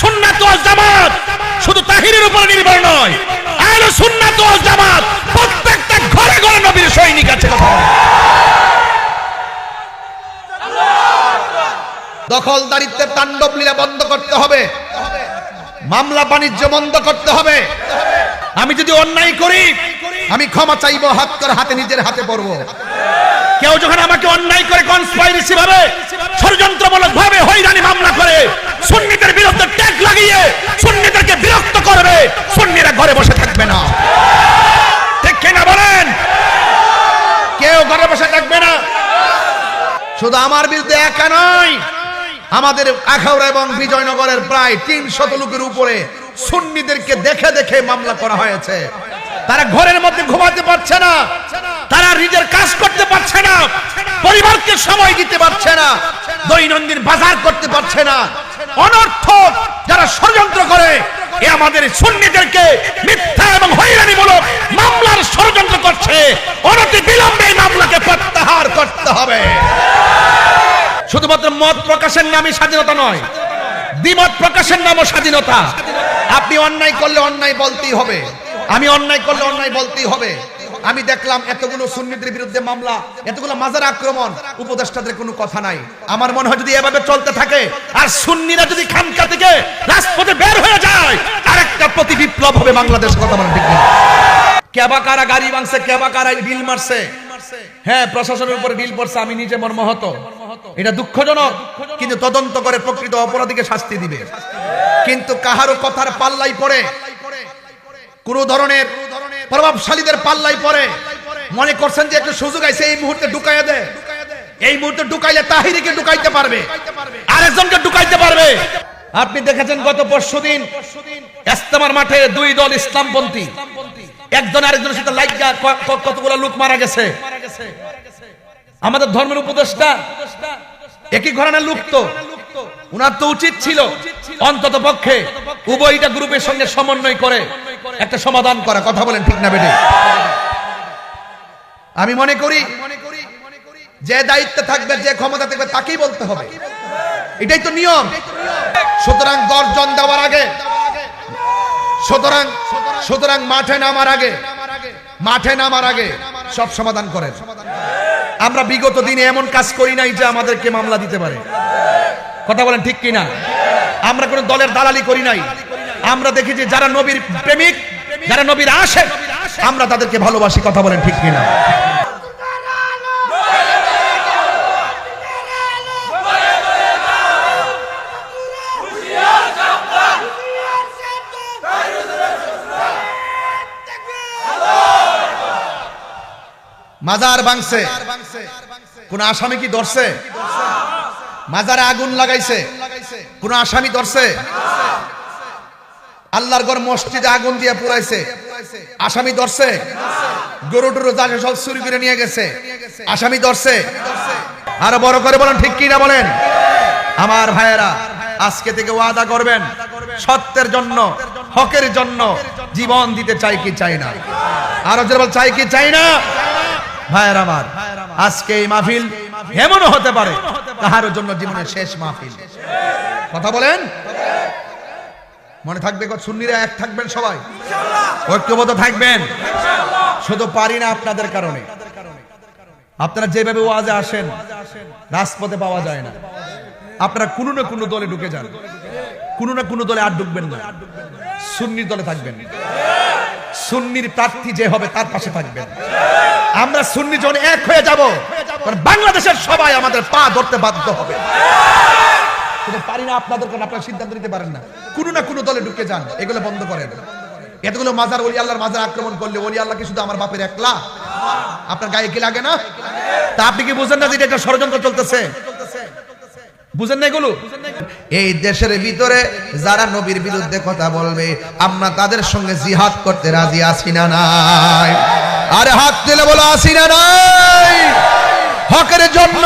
সুন্নাত ওয়াল জামাত। শুধু তাহিরের উপর নির্ভর নয় আহলে সুন্নাত ওয়াল জামাত প্রত্যেকটা ঘরে ঘরে নবীর সৈনিক আছে কথা দখলদারিত্বের তাণ্ডব লীলা বন্ধ করতে হবে। মামলা বাণিজ্য বন্ধ করতে হবে। আমি যদি অন্যায় করি আমি ক্ষমা চাইব হাত করে হাতে নিজের হাতে পড়ব। কেউ যখন আমাকে অন্যায় করে কনস্পাইরেসি ভাবে ষড়যন্ত্রমূলক ভাবে হয়রানি মামলা করে সুন্নিদের বিরুদ্ধে ট্যাগ লাগিয়ে সুন্নিদেরকে বিরক্ত করবে সুন্নিরা ঘরে বসে থাকবে না ঠিক কিনা বলেন কেউ ঘরে বসে থাকবে না শুধু আমার বিরুদ্ধে একা নয়, আমাদের আখাউড়া এবং বিজয়নগরের প্রায় তিন শত লোকের উপরে সুন্নিদেরকে দেখে দেখে মামলা করা হয়েছে। তারা ঘরের মধ্যে ঘুমাতে পারছে না, তারা নিজের কাজ করতে পারছে না, পরিবারকে সময় দিতে পারছে না, দৈনন্দিন বাজার করতে পারছে না। অনর্থক যারা ষড়যন্ত্র করে, এ আমাদের সুন্নিদেরকে মিথ্যা এবং হয়রানিমূলক মামলার ষড়যন্ত্র করছে। অনতি বিলম্বে মামলাকে প্রত্যাহার করতে হবে। শুধুমাত্র মত প্রকাশের নামই স্বাধীনতা নয়। দ্বিমত প্রকাশের নামও স্বাধীনতা। আপনি অন্যায় করলে অন্যায় বলতেই হবে। আমি অন্যায় করলে অন্যায় বলতেই হবে। আমি দেখলাম এতগুলো সুন্নিদের বিরুদ্ধে মামলা, এতগুলো মাজার আক্রমণ। উপদেষ্টাদের কোনো কথা নাই। আমার মনে হয় যদি এভাবে চলতে থাকে, আর সুন্নিরা যদি খানকা থেকে রাজপথে বের হয়ে যায়, আরেকটা প্রতি বিপ্লব হবে বাংলাদেশ, কথা বলেন ঠিক কেবা কারা গাড়ি ভাঙছে কেবা কারা বিল মারছে? হ্যাঁ প্রশাসনের উপরে বিল পড়ছে, আমি নিজে মর্মাহত। এটা দুঃখজনক। কিন্তু তদন্ত করে প্রকৃত অপরাধীকে শাস্তি দিবে। কিন্তু কাহারও কথার পাল্লাই পড়ে কোন ধরনের প্রভাবশালীদের পাল্লাই পড়ে। মনে করছেন যে একটু সুযোগ আছে এই মুহূর্তে ঢুকাইয়া দে। এই মুহূর্তে ঢুকাইলে তাহিরিকে ঢুকাইতে পারবে। আরেকজনকে ঢুকাইতে পারবে। আপনি দেখেছেন গত পরশুদিন ইস্তেমার মাঠে দুই দল ইসলামপন্থী। একজন আরেকজনের সাথে লাইগা ক- ক- কতগুলো লোক মারা গেছে। আমাদের ধর্মের উপদেষ্টা, একই ঘরানার লোক তো উনার তো উচিত ছিল, অন্তত পক্ষে উভয়টা গ্রুপের সঙ্গে সমন্বয় করে একটা সমাধান করা। কথা বলেন ঠিক না বেটে আমি মনে করি, যে দায়িত্ব থাকবে, যে ক্ষমতা থাকবে, তাকেই বলতে হবে। এটাই তো নিয়ম। সুতরাং গর্জন দেওয়ার আগে, সুতরাং সুতরাং মাঠে নামার আগে, মাঠে নামার আগে সব সমাধান করেন। আমরা বিগত দিনে এমন কাজ করি নাই যে আমাদেরকে মামলা দিতে পারে। কথা বলেন ঠিক কিনা? আমরা কোন দলের দালালি করি নাই। আমরা দেখি যে যারা নবীর প্রেমিক, যারা নবীর আশেক, আমরা তাদেরকে ভালোবাসি। কথা বলেন ঠিক কিনা? মাজার ভাঙছে। কোন আসামি কি ধরছে? মাজারে আগুন লাগাইছে? কোন আসামি ধরছে? আল্লাহর ঘর মসজিদে আগুন দিয়ে পুরাইছে আসামি ধরছে? গরু টরু যাকে সব চুরি করে নিয়ে গেছে। আসামি ধরছে? আরও বড় করে বলেন, ঠিক কি না বলেন? আমার ভাইয়েরা, আজকে থেকে ওয়াদা করবেন, সত্যের জন্য, হকের জন্য জীবন দিতে চাই কি চাই না? আরও চাই কি চাই না? ভাইয়ের আমার আজকে এই মাহফিল এমনও হতে পারে তাহার জন্য জীবনের শেষ মাহফিল। কথা বলেন? মনে থাকবে সুন্নিরা এক থাকবেন সবাই? ঐক্যবদ্ধ থাকবেন? শুধু পারি না আপনাদের কারণে। আপনারা যেভাবে ওয়াজে আসেন, রাজপথে পাওয়া যায় না। আপনারা কোনো না কোনো দলে ঢুকে যান। কোনো না কোনো দলে আর ঢুকবেন না। সুন্নির দলে থাকবেন। সুন্নির প্রার্থী যে হবে তার পাশে থাকবেন। আমরা সুন্নি জন এক হয়ে যাব বাংলাদেশের সবাই আমাদের পা ধরতে বাধ্য হবে। পারি না আপনাদের কারণ, আপনারা সিদ্ধান্ত নিতে পারেন না। না কোনো দলে ঢুকে যান, এগুলো বন্ধ করেন। এতগুলো মাজার, ওলি আল্লাহর মাজার আক্রমণ করলে ওলি আল্লাহ কি শুধু আমার বাপের একলা? আপনার গায়ে কি লাগে না? তা আপনি কি বুঝেন না যে এটা ষড়যন্ত্র চলতেছে? বুঝেন না এগুলো? এই দেশের ভিতরে যারা নবীর বিরুদ্ধে কথা বলবে, আমরা তাদের সঙ্গে জিহাদ করতে রাজি আছি না নাই? আরে হাত দিলে বলো আসি না নাই। হকের জন্য